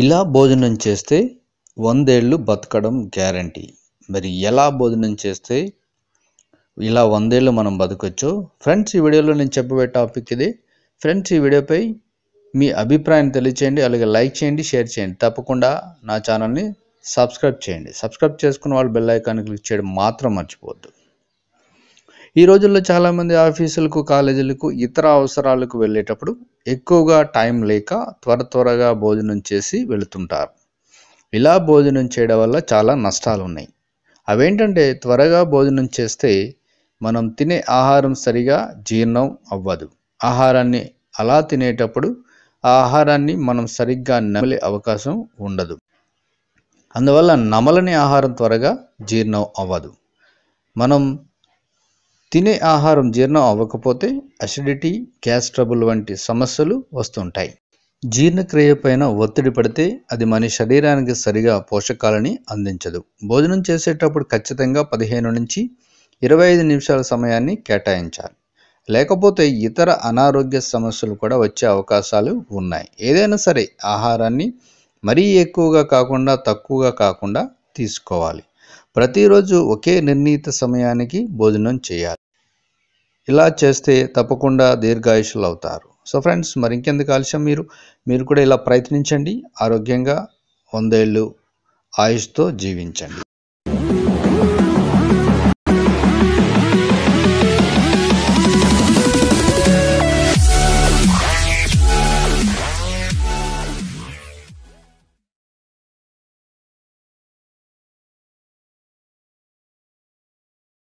ఇలా భోజనం చేస్తే వందేళ్ళు బతకడం గ్యారంటీ. మరి ఎలా భోజనం చేస్తే ఇలా వందేళ్ళు మనం బతకొచ్చో? ఫ్రెండ్స్ ఈ వీడియోలో నేను చెప్పబోయే టాపిక్ ఇది. ఫ్రెండ్స్ ఈ వీడియోపై మీ అభిప్రాయం తెలియచేయండి అలాగే లైక్ చేయండి షేర్ చేయండి. తప్పకుండా నా ఛానల్ని సబ్స్క్రైబ్ చేయండి. సబ్స్క్రైబ్ చేసుకున్న వాళ్ళు బెల్ ఐకాన్ క్లిక్ చేయడం మాత్రం మర్చిపోవద్దు. ఈ రోజుల్లో చాలామంది ఆఫీసులకు కాలేజీలకు ఇతర అవసరాలకు వెళ్ళేటప్పుడు ఎక్కువగా టైం లేక త్వర త్వరగా భోజనం చేసి వెళుతుంటారు. ఇలా భోజనం చేయడం వల్ల చాలా నష్టాలు ఉన్నాయి అవేంటంటే త్వరగా భోజనం చేస్తే మనం తినే ఆహారం సరిగా జీర్ణం అవ్వదు. ఆహారాన్ని అలా తినేటప్పుడు ఆ ఆహారాన్ని మనం సరిగ్గా నమిలే అవకాశం ఉండదు. అందువల్ల నమలని ఆహారం త్వరగా జీర్ణం అవ్వదు. మనం తినే ఆహారం జీర్ణం అవ్వకపోతే అసిడిటీ గ్యాస్ ట్రబుల్ వంటి సమస్యలు వస్తుంటాయి. జీర్ణక్రియ పైన ఒత్తిడి పడితే అది మన శరీరానికి సరిగా పోషకాలని అందించదు. భోజనం చేసేటప్పుడు ఖచ్చితంగా పదిహేను నుంచి ఇరవై ఐదు నిమిషాల సమయాన్ని కేటాయించాలి. లేకపోతే ఇతర అనారోగ్య సమస్యలు కూడా వచ్చే అవకాశాలు ఉన్నాయి. ఏదైనా సరే ఆహారాన్ని మరీ ఎక్కువగా కాకుండా తక్కువగా కాకుండా తీసుకోవాలి. ప్రతిరోజు ఒకే నిర్ణీత సమయానికి భోజనం చేయాలి. ఇలా చేస్తే తప్పకుండా దీర్ఘాయుషులు అవుతారు. సో ఫ్రెండ్స్ మరి ఇంకెందుకు ఆలస్యం మీరు? మీరు కూడా ఇలా ప్రయత్నించండి. ఆరోగ్యంగా వందేళ్ళు ఆయుష్తో జీవించండి.